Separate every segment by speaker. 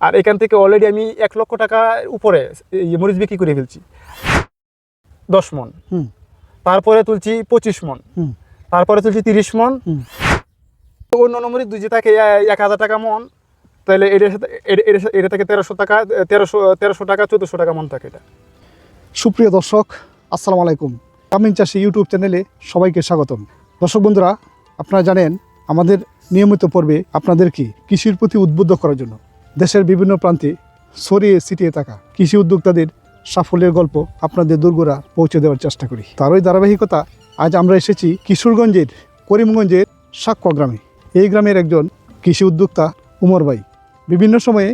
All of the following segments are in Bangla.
Speaker 1: আর এখান থেকে অলরেডি আমি এক লক্ষ টাকা উপরে মরিচ বিক্রি করে ফেলছি। দশ মন। তারপরে তুলছি পঁচিশ মন।
Speaker 2: হুম।
Speaker 1: তারপরে তুলছি তিরিশ মন। অন্য মরিচ দুই যে থাকে এক হাজার টাকা মন। তাহলে এটার সাথে এর- এর সাথে- এটা থেকে তেরোশো টাকা তেরোশো তেরোশো টাকা চোদ্দোশো টাকা মন থাকে এটা।
Speaker 2: সুপ্রিয় দর্শক আসসালামু আলাইকুম। গ্রামীণ চাষি ইউটিউব চ্যানেলে সবাইকে স্বাগতম। দর্শক বন্ধুরা আপনারা জানেন আমাদের নিয়মিত পর্বে আপনাদেরকে কৃষির প্রতি উদ্বুদ্ধ করার জন্য। দেশের বিভিন্ন প্রান্তে ছড়িয়ে ছিটিয়ে থাকা কৃষি উদ্যোক্তাদের সাফল্যের গল্প আপনাদের দুর্গরা পৌঁছে দেওয়ার চেষ্টা করি। তারই ধারাবাহিকতা আজ আমরা এসেছি কিশোরগঞ্জের করিমগঞ্জের সাক্ষ্য গ্রামে। এই গ্রামের একজন কৃষি উদ্যোক্তা উমর ভাই বিভিন্ন সময়ে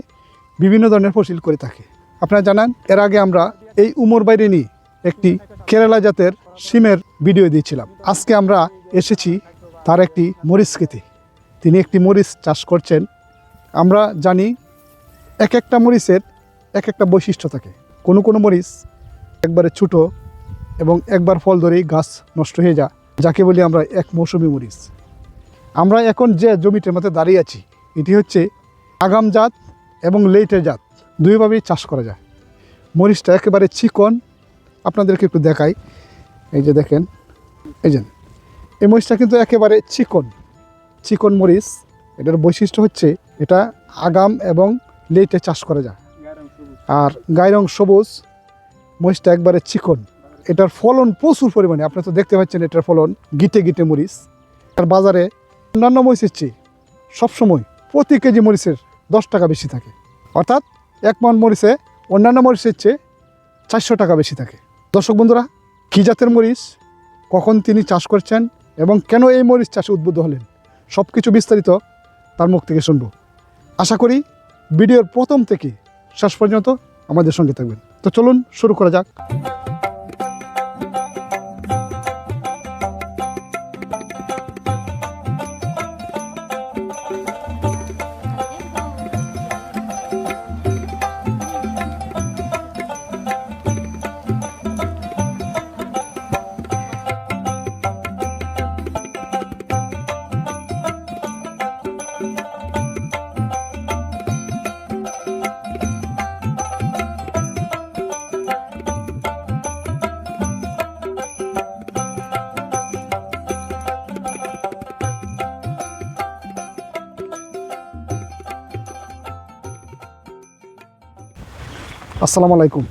Speaker 2: বিভিন্ন ধরনের ফসল করে থাকে। আপনারা জানান, এর আগে আমরা এই উমর বাইরে নিয়ে একটি কেরালা জাতের সিমের ভিডিও দিয়েছিলাম। আজকে আমরা এসেছি তার একটি মরিচ খেতে। তিনি একটি মরিচ চাষ করছেন। আমরা জানি এক একটা মরিচের এক একটা বৈশিষ্ট্য থাকে। কোনো কোনো মরিচ একবারে ছোটো এবং একবার ফল ধরেই গাছ নষ্ট হয়ে যায়, যাকে বলি আমরা এক মৌসুমি মরিচ। আমরা এখন যে জমিটার মধ্যে দাঁড়িয়ে আছি, এটি হচ্ছে আগাম জাত এবং লেটের জাত, দুইভাবেই চাষ করা যায়। মরিচটা একেবারে চিকন, আপনাদেরকে একটু দেখাই। এই যে দেখেন, এই যে, এই মরিচটা কিন্তু একেবারে চিকন চিকন মরিচ। এটার বৈশিষ্ট্য হচ্ছে এটা আগাম এবং লেটে চাষ করা যায়। আর গায়ের রং সবুজ, মরিচটা একবারে চিকন। এটার ফলন প্রচুর পরিমাণে, আপনি তো দেখতে পাচ্ছেন এটার ফলন গিটে গিটে মরিচ। আর বাজারে অন্যান্য মরিচের চেয়ে সবসময় প্রতি কেজি মরিচের দশ টাকা বেশি থাকে। অর্থাৎ এক মন মরিচে অন্যান্য মরিচের চেয়ে চারশো টাকা বেশি থাকে। দর্শক বন্ধুরা, কী জাতের মরিচ? কখন তিনি চাষ করছেন? এবং কেন এই মরিচ চাষে উদ্বুদ্ধ হলেন? সব কিছু বিস্তারিত তার মুখ থেকে শুনব। আশা করি ভিডিওর প্রথম থেকে শেষ পর্যন্ত আমাদের সঙ্গে থাকবেন। তো চলুন শুরু করা যাক। আসসালামু আলাইকুম।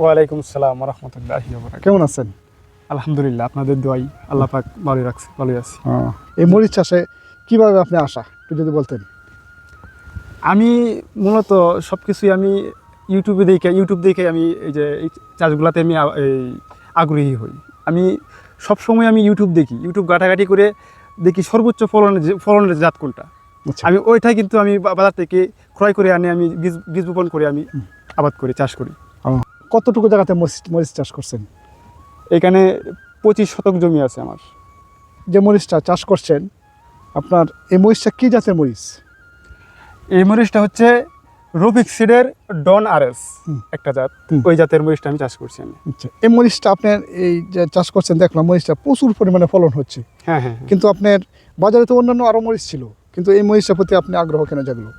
Speaker 1: ওয়ালাইকুম আসসালাম রহমতুল্লাহ
Speaker 2: কেমন আছেন?
Speaker 1: আলহামদুলিল্লাহ আপনাদের দোয়াই আল্লাহ পাক ভালোই রাখছে ভালোই আছি।
Speaker 2: এই মরিচ চাষে কীভাবে আপনি আসা? একটু যদি বলতেন।
Speaker 1: আমি মূলত সব কিছুই আমি ইউটিউবে দেখে ইউটিউব দেখে আমি এই যে এই চাষগুলাতে আমি এই আগ্রহী হই। আমি সব সময় আমি ইউটিউব দেখি। ইউটিউব ঘাটাঘাটি করে দেখি সর্বোচ্চ ফলনের যে ফলনের জাত কোনটা।
Speaker 2: আচ্ছা।
Speaker 1: আমি ওইটাই কিন্তু আমি বাজার থেকে ক্রয় করে আনি আমি বীজ বীজ বপন করে আমি আবাদ করি চাষ করি।
Speaker 2: কতটুকু জায়গাতে মরিচ মরিচ চাষ করছেন?
Speaker 1: এখানে পঁচিশ শতক জমি আছে আমার।
Speaker 2: যে মরিচটা চাষ করছেন আপনার এই মরিচটা কী জাতের মরিচ?
Speaker 1: এই মরিচটা হচ্ছে রফিক সিডের ডন আর এস একটা জাত। ওই জাতের মরিচটা আমি চাষ করছি আমি।
Speaker 2: আচ্ছা এই মরিচটা আপনার এই যে চাষ করছেন দেখলাম মরিচটা প্রচুর পরিমাণে ফলন হচ্ছে।
Speaker 1: হ্যাঁ হ্যাঁ হ্যাঁ।
Speaker 2: কিন্তু আপনার বাজারে তো অন্যান্য আরও মরিচ ছিল কিন্তু এই মরিচটার প্রতি আপনি আগ্রহ কেন জাগলো?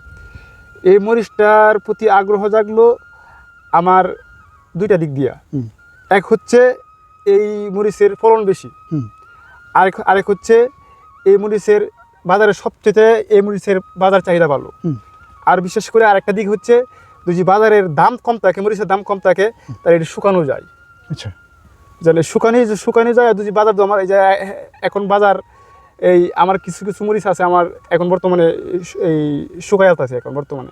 Speaker 1: এই মরিচটার প্রতি আগ্রহ জাগলো আমার দুইটা দিক দিয়া। এক হচ্ছে এই মরিচের ফলন বেশি। আরেক আরেক হচ্ছে এই মরিচের বাজারে সবচেয়ে এই মরিচের বাজার চাহিদা ভালো। আর বিশেষ করে আরেকটা দিক হচ্ছে যদি বাজারের দাম কম থাকে মরিচের দাম কম থাকে তাহলে এটি শুকানো যায়।
Speaker 2: আচ্ছা।
Speaker 1: জানে শুকানি শুকানি যায় আর যদি বাজার আমার এই যে এখন বাজার এই আমার কিছু কিছু মরিচ আছে আমার এখন বর্তমানে এই শুকায়াত আছে এখন বর্তমানে।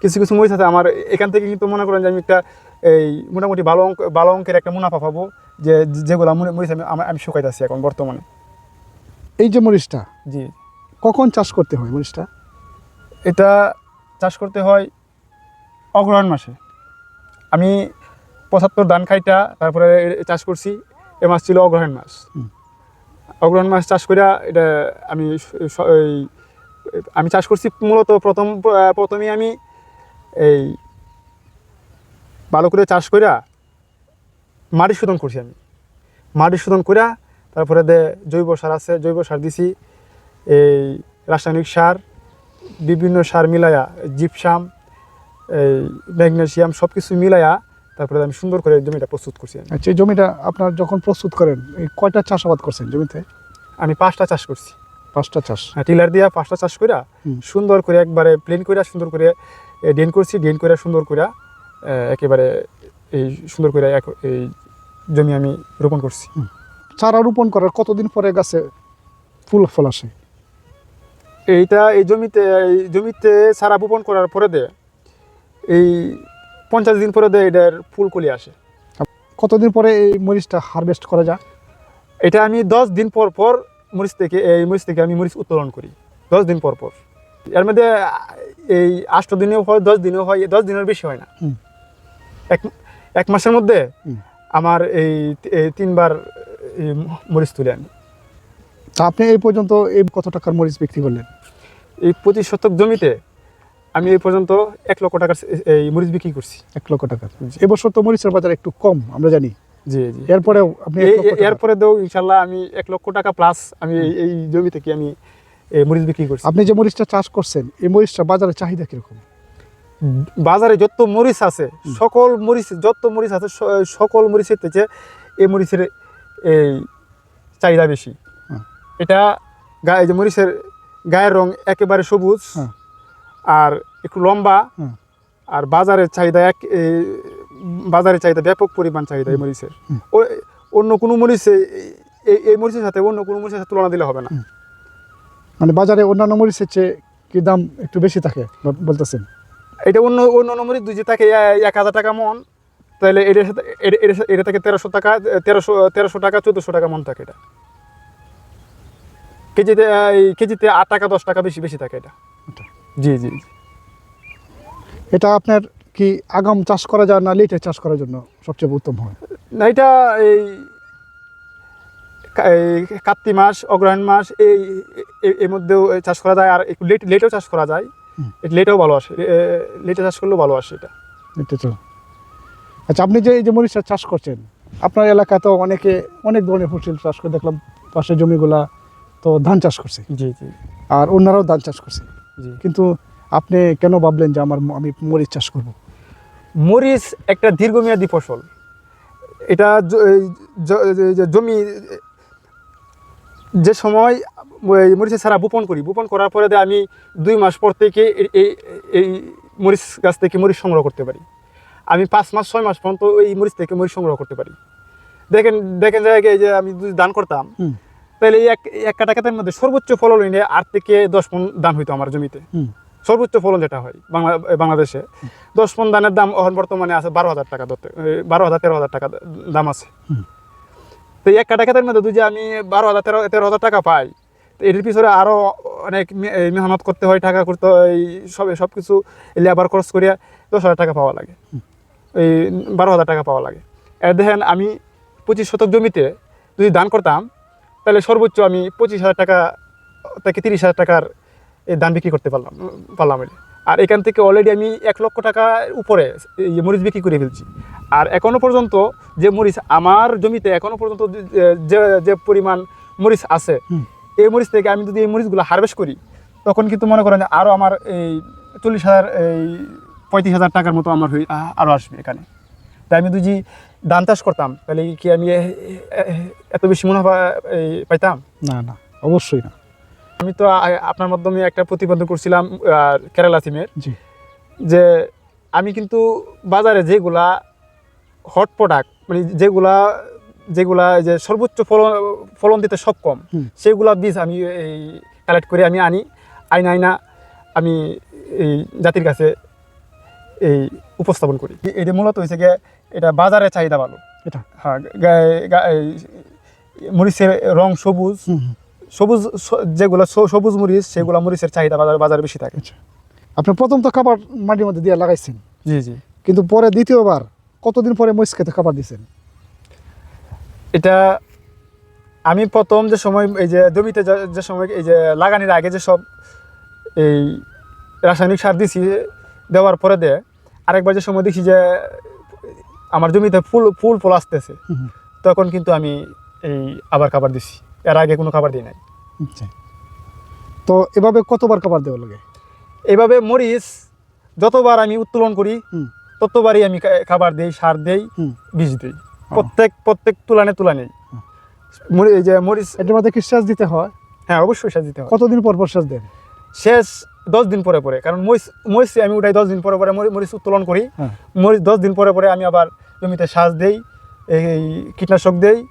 Speaker 1: কিছু কিছু মরিচ আছে আমার এখান থেকে কিন্তু মনে করেন যে আমি একটা এই মোটামুটি ভালো অঙ্ক ভালো অঙ্কের একটা মুনাফা পাবো যে যেগুলো মরি- মরিচ আমি আমার- আমি শুকাইতেছি এখন বর্তমানে।
Speaker 2: এই যে মরিচটা
Speaker 1: জি।
Speaker 2: কখন চাষ করতে হয় মরিচটা?
Speaker 1: এটা চাষ করতে হয় অগ্রহণ মাসে। আমি পঁচাত্তর ধান খাইটা তারপরে চাষ করছি এ মাস ছিল অগ্রহণ মাস। অগ্রহণ মাস চাষ করে এটা আমি আমি চাষ করছি মূলত প্রথম প্রথমেই আমি এই ভালো করে চাষ কইরা মাটি শোধন করছি আমি। মাটি শোধন কইরা তারপরে দে জৈব সার আছে, জৈব সার দিছি। এই রাসায়নিক সার, বিভিন্ন সার মিলায়া, জিপসাম, এই ম্যাগনেশিয়াম সব কিছু মিলাইয়া তারপরে আমি সুন্দর করে জমিটা প্রস্তুত করছি।
Speaker 2: আচ্ছা এই জমিটা আপনার যখন প্রস্তুত করেন এই কয়টা চাষাবাদ করছেন জমিতে?
Speaker 1: আমি পাঁচটা চাষ করছি।
Speaker 2: পাঁচটা চাষ।
Speaker 1: হ্যাঁ, টিলার দিয়া পাঁচটা চাষ কইরা সুন্দর করে একবারে প্লেন কইরা সুন্দর করে ডেন করছি ডেন কইরা সুন্দর কইরা একেবারে এই সুন্দর করে এক এই জমি আমি রোপণ করছি।
Speaker 2: চারা রোপণ করার কতদিন পরে গাছে ফুল ফল আসে?
Speaker 1: এইটা এই জমিতে এই জমিতে চারা বপন করার পরে দে এই পঞ্চাশ দিন পরে এটার ফুল কলি আসে।
Speaker 2: কতদিন পরে এই মরিচটা হারভেস্ট করা যায়?
Speaker 1: এটা আমি দশ দিন পর পর মরিচ থেকে এই মরিচ থেকে আমি মরিচ উত্তোলন করি দশ দিন পর পর। এর মধ্যে এই আষ্ট দিনেও হয় দশ দিনেও হয় দশ দিনের বেশি হয় না। এক এক মাসের মধ্যে আমার এই তিনবার মরিচ তুলে আনি।
Speaker 2: তা আপনি এই পর্যন্ত এই কত টাকার মরিচ বিক্রি করলেন?
Speaker 1: এই পঁচিশ শতক জমিতে আমি এই পর্যন্ত এক লক্ষ টাকার এই মরিচ বিক্রি করছি।
Speaker 2: এক লক্ষ টাকার। এবছর তো মরিচের বাজার একটু কম আমরা জানি।
Speaker 1: জি জি।
Speaker 2: এরপরেও আপনি
Speaker 1: এরপরে দেও ইনশাল্লাহ আমি এক লক্ষ টাকা প্লাস আমি এই- জমি থেকে আমি এই মরিচ বিক্রি করছি।
Speaker 2: আপনি যে মরিচটা চাষ করছেন এই মরিচটা বাজারে চাহিদা কীরকম?
Speaker 1: বাজারে যত মরিচ আছে সকল মরিচ যত মরিচ আছে সকল মরিচের থেকে এই মরিচের এই চাহিদা বেশি। এটা গায়ে এই যে মরিচের গায়ের রং একেবারে সবুজ।
Speaker 2: হ্যাঁ।
Speaker 1: আর একটু লম্বা আর বাজারের চাহিদা এক বাজারের চাহিদা ব্যাপক পরিমাণ চাহিদা এই মরিচের। অন্য কোনো মরিচে এই এই মরিচের সাথে অন্য কোনো মরিচের সাথে তুলনা দিলে হবে না।
Speaker 2: মানে বাজারে অন্যান্য মরিচের চেয়ে কি দাম একটু বেশি থাকে বলতেছেন?
Speaker 1: এটা অন্য অন্য অন্য মরিচ দুই যে থাকে এক হাজার টাকা মন তাহলে এটার সাথে এটা থাকে তেরোশো টাকা তেরোশো তেরোশো টাকা চোদ্দোশো টাকা মন থাকে এটা। কেজিতে কেজিতে আট টাকা দশ টাকা বেশি বেশি থাকে এটা।
Speaker 2: আচ্ছা।
Speaker 1: জি জি।
Speaker 2: এটা আপনার কি আগাম চাষ করা যায় না লেটে চাষ করার জন্য সবচেয়ে উত্তম হয়?
Speaker 1: না এটা এই কার্তিক মাস অগ্রহায়ণ মাস এই এর মধ্যেও চাষ করা যায় আর একটু লেট লেটেও চাষ করা যায়।
Speaker 2: হুম।
Speaker 1: লেটেও ভালো আসে লেটে চাষ করলেও ভালো আসে এটা।
Speaker 2: এটা আচ্ছা আপনি যে এই যে মরিচটা চাষ করছেন আপনার এলাকায় তো অনেকে অনেক ধরনের ফসল চাষ করে দেখলাম পাশের জমিগুলা তো ধান চাষ করছে।
Speaker 1: জি জি।
Speaker 2: আর অন্যরাও ধান চাষ করছে। কিন্তু আপনি কেন ভাবলেন যে আমার আমি মরিচ চাষ করব?
Speaker 1: মরিচ একটা দীর্ঘমেয়াদী ফসল। এটা জমি যে সময় মরিচের ছাড়া বোপন করি বোপন করার পরে আমি দুই মাস পর থেকে এই- এই মরিচ গাছ থেকে মরিচ সংগ্রহ করতে পারি। আমি পাঁচ মাস ছয় মাস পর্যন্ত এই মরিচ থেকে মরিচ সংগ্রহ করতে পারি। দেখেন দেখেন যে আমি যদি দান করতাম তাহলে এই এক এক কাটা ক্ষেতের মধ্যে সর্বোচ্চ ফলন হইলে আট থেকে দশ মন দান হইতো আমার জমিতে। সর্বোচ্চ ফলন যেটা হয় বাংলা বাংলাদেশে। দশ পন দানের দাম এখন বর্তমানে আছে বারো হাজার টাকা ধরতে বারো হাজার তেরো হাজার টাকা দাম আছে। তো এই এক কাটা ক্ষেতের মধ্যে যদি আমি বারো হাজার তেরো তেরো হাজার টাকা পাই তো এটির পিছনে আরও অনেক মেহনত করতে হয় টাকা করতে হয় এই সব সব কিছু লেবার খরচ করিয়া দশ হাজার টাকা পাওয়া লাগে। এই বারো হাজার টাকা পাওয়া লাগে। এর দেখেন আমি পঁচিশ শতক জমিতে যদি দান করতাম তাহলে সর্বোচ্চ আমি পঁচিশ হাজার টাকা থেকে তিরিশ হাজার টাকার এই ধান বিক্রি করতে পারলাম পারলাম। আর এখান থেকে অলরেডি আমি এক লক্ষ টাকার উপরে এই মরিচ বিক্রি করে ফেলছি। আর এখনও পর্যন্ত যে মরিচ আমার জমিতে এখনও পর্যন্ত যে যে পরিমাণ মরিচ আছে এই মরিচ থেকে আমি যদি এই মরিচগুলো হারভেস্ট করি তখন কিন্তু মনে করেন যে আরও আমার এই চল্লিশ হাজার এই পঁয়ত্রিশ হাজার টাকার মতো আমার হয়ে আরও আসবে এখানে। তাই আমি যদি ধান চাষ করতাম তাহলে কি আমি এত বেশি মুনাফা এই, পাইতাম?
Speaker 2: না না অবশ্যই না।
Speaker 1: আমি তো আপনার মাধ্যমে একটা প্রতিবেদন করছিলাম কেরালা থিমের
Speaker 2: জি।
Speaker 1: যে আমি কিন্তু বাজারে যেগুলা হট প্রোডাক্ট মানে যেগুলা যেগুলা যে সর্বোচ্চ ফলন ফলন দিতে সক্ষম। সেগুলা বীজ আমি এই কালেক্ট করে আমি আনি আইনা আইনা আমি এই জাতির কাছে এই উপস্থাপন করি। এটা মূলত হয়েছে গিয়ে এটা বাজারে চাহিদা ভালো।
Speaker 2: এটা।
Speaker 1: হ্যাঁ মরিচের রং সবুজ। সবুজ যেগুলো সবুজ মরিচ সেগুলো মরিচের চাহিদা বাজার বাজারে বেশি থাকে।
Speaker 2: আচ্ছা। আপনি প্রথম তো খাবার মাটির মধ্যে দিয়ে লাগাইছেন।
Speaker 1: জি জি।
Speaker 2: কিন্তু পরে দ্বিতীয়বার কতদিন পরে মরিচ খেতে খাবার দিয়েছেন
Speaker 1: এটা আমি প্রথম যে সময় এই যে জমিতে যে- যে সময় এই যে লাগানির আগে যে সব এই রাসায়নিক সার দিছি দেওয়ার পরে দে আরেকবার যে সময় দেখি যে আমার জমিতে ফুল ফুল ফল আসতেছে। তখন কিন্তু আমি এই আবার খাবার দিছি। এর আগে কোনো খাবার দিই নাই।
Speaker 2: আচ্ছা। তো এভাবে কতবার খাবার দেওয়া লাগে?
Speaker 1: এইভাবে মরিচ যতবার আমি উত্তোলন করি ততবারই আমি খাবার দেই সার দেই বীজ দিই। প্রত্যেক প্রত্যেক তুলানে তুলা নেই এই যে মরিচ
Speaker 2: এটার মধ্যে কি সেচ দিতে হয়?
Speaker 1: হ্যাঁ অবশ্যই সাজ দিতে হয়।
Speaker 2: কতদিন পর পর সেচ দেন?
Speaker 1: শেষ দশ দিন পরে পরে। কারণ মরিচ মরিচ আমি উঠাই দশ দিন পরে পরে মরি- মরিচ উত্তোলন করি।
Speaker 2: হ্যাঁ।
Speaker 1: মরিচ দশ দিন পরে পরে আমি আবার জমিতে সাজ দেই এই কীটনাশক দেই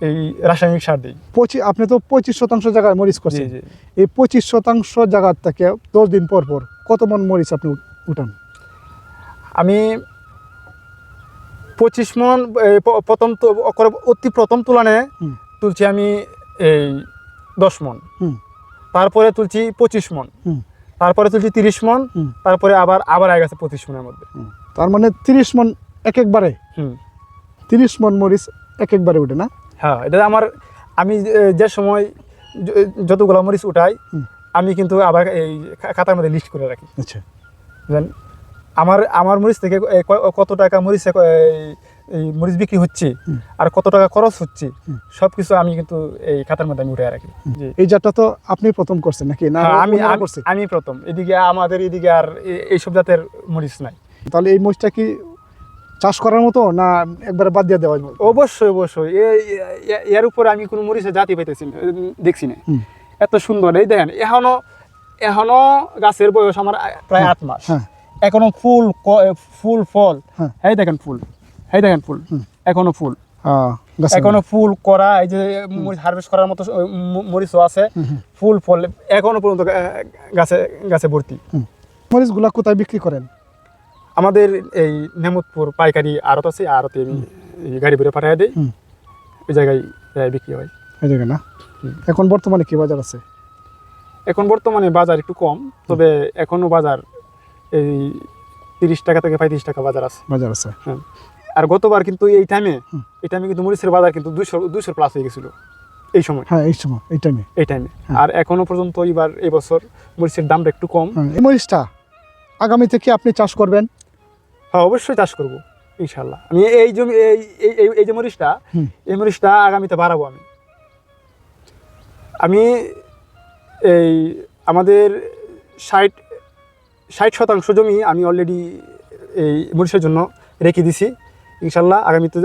Speaker 1: এই রাসায়নিক সার দিই।
Speaker 2: পঁচিশ আপনি তো পঁচিশ শতাংশ জায়গায় মরিচ করছেন। এই পঁচিশ শতাংশ জায়গার থেকে দশ দিন পর পর কত মন মরিচ আপনি উঠান?
Speaker 1: আমি পঁচিশ মন প্রথম অতি প্রথম তুলনে
Speaker 2: হুম।
Speaker 1: তুলছি আমি এই দশ মন। তারপরে তুলছি পঁচিশ মন। তারপরে তুলছি তিরিশ মন তারপরে আবার আবার আগে গেছে পঁচিশ মনের মধ্যে।
Speaker 2: তার মানে তিরিশ মন এক একবারে?
Speaker 1: হুম।
Speaker 2: তিরিশ মন মরিচ এক একবারে উঠে না?
Speaker 1: হ্যাঁ এটা আমার আমি যে- সময় যতগুলো মরিচ উঠাই আমি কিন্তু আবার এই খাতার মধ্যে লিস্ট করে রাখি।
Speaker 2: আচ্ছা।
Speaker 1: আমার আমার মরিচ থেকে কত টাকা মরিচ এই- মরিচ বিক্রি হচ্ছে আর কত টাকা খরচ হচ্ছে। সব কিছু আমি কিন্তু এই খাতার মধ্যে আমি উঠে রাখি।
Speaker 2: এই জাতটা তো আপনি প্রথম করছেন নাকি? না
Speaker 1: হ্যাঁ, আমি
Speaker 2: অন্যরা
Speaker 1: আমি- প্রথম। এদিকে আমাদের এদিকে আর এইসব জাতের মরিচ নাই।
Speaker 2: তাহলে এই মরিচটা কি চাষ করার মতো না একবারে বাদ দিয়ে দেওয়া?
Speaker 1: অবশ্যই অবশ্যই। এর উপরে আমি কোনো মরিচের জাতি পাইতেছি দেখছি না। এত সুন্দর এই দেখেন এখনও এখনও গাছের বয়স আমার প্রায় আট মাস।
Speaker 2: হ্যাঁ।
Speaker 1: এখনও ফুল ফুল ফল।
Speaker 2: হ্যাঁ।
Speaker 1: এই দেখেন ফুল। এই দেখেন ফুল। এখনও ফুল।
Speaker 2: আহ,
Speaker 1: এখনও ফুল করা এই যে মরিচ হারভেস্ট করার মতো মরিচও আছে। ফুল ফল এখনও পর্যন্ত গাছে গাছে ভর্তি।
Speaker 2: মরিচগুলা কোথায় বিক্রি করেন?
Speaker 1: আমাদের এই নেমতপুর পাইকারি আড়ত আছে আড়তে আমি গাড়ি ভরে পাঠিয়ে দিই। ওই জায়গায় বিক্রি হয়।
Speaker 2: এই জায়গায় না? এখন বর্তমানে কি বাজার আছে?
Speaker 1: এখন বর্তমানে বাজার একটু কম তবে এখনও বাজার এই তিরিশ টাকা থেকে পঁয়ত্রিশ টাকা বাজার আছে।
Speaker 2: বাজার আছে।
Speaker 1: আর গতবার কিন্তু এই টাইমে এই টাইমে কিন্তু মরিচের বাজার কিন্তু দুইশো দুইশোর প্লাস হয়ে গেছিল এই সময়।
Speaker 2: হ্যাঁ এই সময় এই টাইমে
Speaker 1: এই টাইমে
Speaker 2: হ্যাঁ।
Speaker 1: আর এখনও পর্যন্ত এবার এই বছর মরিচের দামটা একটু কম।
Speaker 2: হ্যাঁ, এই মরিচটা আগামী থেকে আপনি চাষ করবেন?
Speaker 1: হ্যাঁ অবশ্যই চাষ করব ইনশাল্লাহ আমি এই জমি এই এই- এই এই যে মরিচটা এই মরিচটা আগামীতে বাড়াবো আমি। আমি এই আমাদের ষাট ষাট শতাংশ জমি আমি অলরেডি এই মরিচের জন্য রেখে দিছি। ইনশাল্লাহ আগামীতে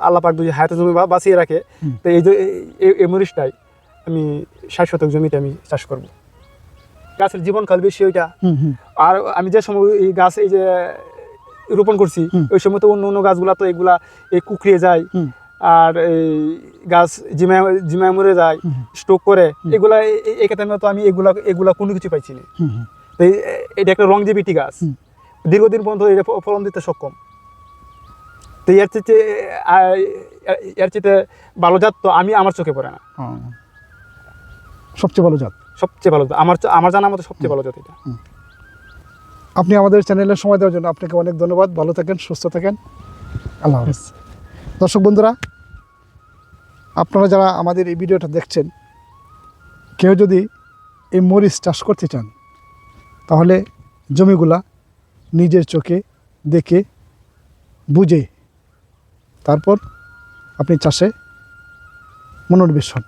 Speaker 1: আল্লাহ পাক যদি হায়াতে জমি বাঁচিয়ে রাখে। তো এই যে এই- মরিচটাই আমি ষাট শতক জমিতে আমি চাষ করব। গাছের জীবনকাল বেশি ওইটা। আর আমি যে সময় এই গাছ এই যে রোপণ করছি ওই সময় তো অন্য অন্য গাছগুলা তো এগুলা এই কুকড়িয়ে যায়। আর এই গাছ জিমায় জিমায় মরে যায় স্টোক করে এগুলা এ- এ- একে টাইমে তো আমি এগুলা এগুলা কোনো কিছু পাইছি না। এটা একটা রংজীবিটি গাছ। দীর্ঘদিন পর্যন্ত এটা ফলন দিতে সক্ষম। তো এর চেয়ে এর চেয়ে ভালো জাত তো আমি আমার চোখে পড়ে না।
Speaker 2: হ্যাঁ। সবচেয়ে ভালো জাত?
Speaker 1: সবচেয়ে ভালো জাত। আমার আমার জানা মতো সবচেয়ে ভালো জাত এটা।
Speaker 2: আপনি আমাদের চ্যানেলে সময় দেওয়ার জন্য আপনাকে অনেক ধন্যবাদ। ভালো থাকেন সুস্থ থাকেন। আল্লাহ হাফেজ। দর্শক বন্ধুরা আপনারা যারা আমাদের এই ভিডিওটা দেখছেন কেউ যদি এই মরিচ চাষ করতে চান তাহলে জমিগুলা নিজের চোখে দেখে বুঝে তারপর আপনি চাষে মনোনিবেশ হন।